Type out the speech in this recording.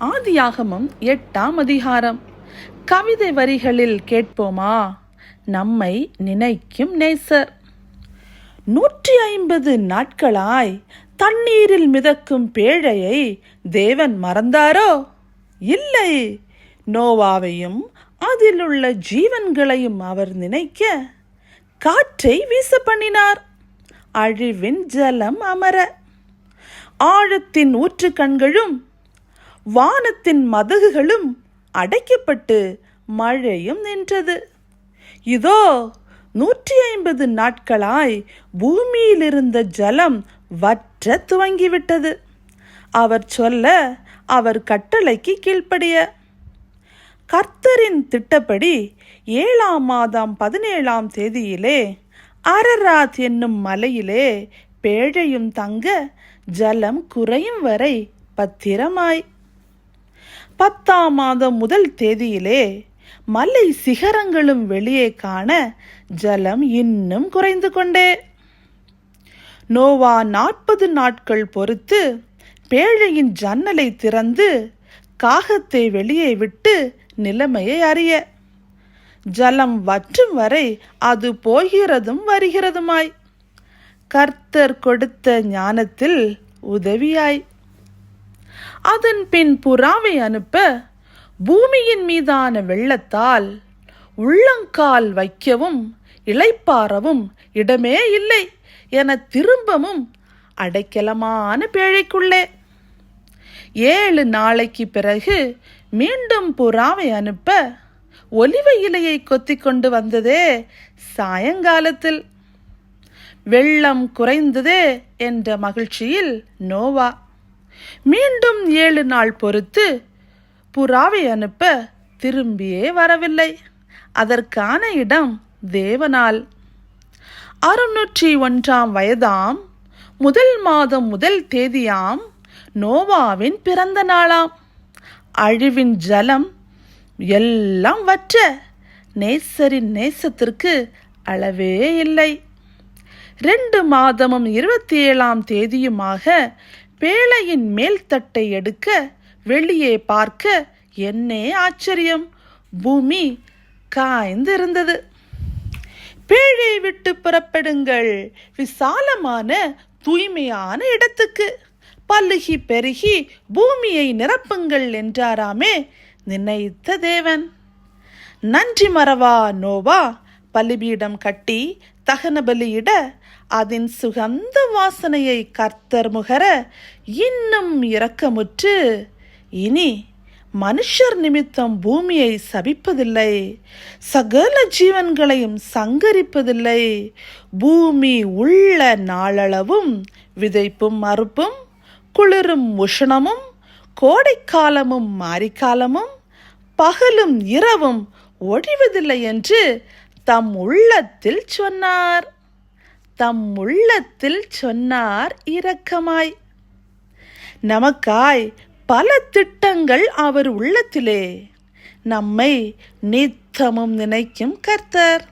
ஆதியாகமம் எட்டாம் அதிகாரம். கவிதை வரிகளில் கேட்போமா? நம்மை நினைக்கும் நேசர். நூற்றி ஐம்பது நாட்களாய் தண்ணீரில் மிதக்கும் பேழையை தேவன் மறந்தாரோ? இல்லை. நோவாவையும் அதிலுள்ள ஜீவன்களையும் அவர் நினைக்க காற்றை வீச பண்ணினார் அழிவின் ஜலம் அமர. ஆழத்தின் ஊற்று கண்களும் வானத்தின் மதகுகளும் அடைக்கப்பட்டு மழையும் நின்றது. இதோ நூற்றி ஐம்பது நாட்களாய் பூமியில் இருந்த ஜலம் வற்ற துவங்கிவிட்டது. அவர் சொல்ல அவர் கட்டளைக்கு கீழ்ப்படிய. கர்த்தரின் திட்டப்படி ஏழாம் மாதம் பதினேழாம் தேதியிலே அரராத் என்னும் மலையிலே பேழையும் தங்க ஜலம் குறையும் வரை பத்திரமாய் பத்தாம் மாதம் முதல் தேதியிலே மலை சிகரங்களும் வெளியே காண ஜலம் இன்னும் குறைந்து கொண்டே. நோவா நாற்பது நாட்கள் பொறுத்து பேழையின் ஜன்னலை திறந்து காகத்தை வெளியே விட்டு நிலைமையை அறிய. ஜலம் வற்றும் வரை அது போகிறதும் வருகிறதுமாய். கர்த்தர் கொடுத்த ஞானத்தில் உதவியாய். அதன் பின் புறாவை அனுப்ப பூமியின் மீதான வெள்ளத்தால் உள்ளங்கால் வைக்கவும் இளைப்பாறவும் இடமே இல்லை என திரும்பவும் அடைக்கலமான பேழைக்குள்ளே. ஏழு நாளைக்கு பிறகு மீண்டும் புறாவை அனுப்ப ஒலிவ இலையை கொத்தி கொண்டு வந்ததே சாயங்காலத்தில். வெள்ளம் குறைந்ததே என்ற மகிழ்ச்சியில் நோவா மீண்டும் ஏழு நாள் பொறுத்து புறாவை அனுப்ப திரும்பியே வரவில்லை. அதற்கான இடம் தேவனால். அறுநூற்றி ஒன்றாம் வயதாம் முதல் மாதம் முதல் தேதியாம் நோவாவின் பிறந்த நாளாம். அழிவின் ஜலம் எல்லாம் வற்ற நேசரின் நேசத்திற்கு அளவே இல்லை. ரெண்டு மாதமும் இருபத்தி ஏழாம் தேதியுமாக பேழையின் மேல் தட்டை எடுக்க வெளியே பார்க்க என்னே ஆச்சரியம். பூமி காய்ந்து இருந்தது பேழை விட்டு புறப்படுங்கள். விசாலமான தூய்மையான இடத்துக்கு. பல்லுகி பெருகி பூமியை நிரப்புங்கள் என்றாராமே நினைத்த தேவன். நன்றி மறவா நோவா. பலிபீடம் கட்டி தகன பலியிட அதன் சுகந்த வாசனையை கர்த்தர் முகர இன்னும் இரக்கமுற்று. இனி மனுஷர் நிமித்தம் பூமியை சபிப்பதில்லை. சகல ஜீவன்களையும் சங்கரிப்பதில்லை. பூமி உள்ள நாளளவும் விதைப்பும் மறுப்பும் குளிரும் உஷ்ணமும் கோடைக்காலமும் மாரிக்காலமும் பகலும் இரவும் ஒழிவதில்லை என்று தம் உள்ளத்தில் சொன்னார். தம் உள்ளத்தில் சொன்னார் இரக்கமாய். நமக்காய் பல திட்டங்கள் அவர் உள்ளத்திலே. நம்மை நித்தமும் நினைக்கும் கர்த்தர்.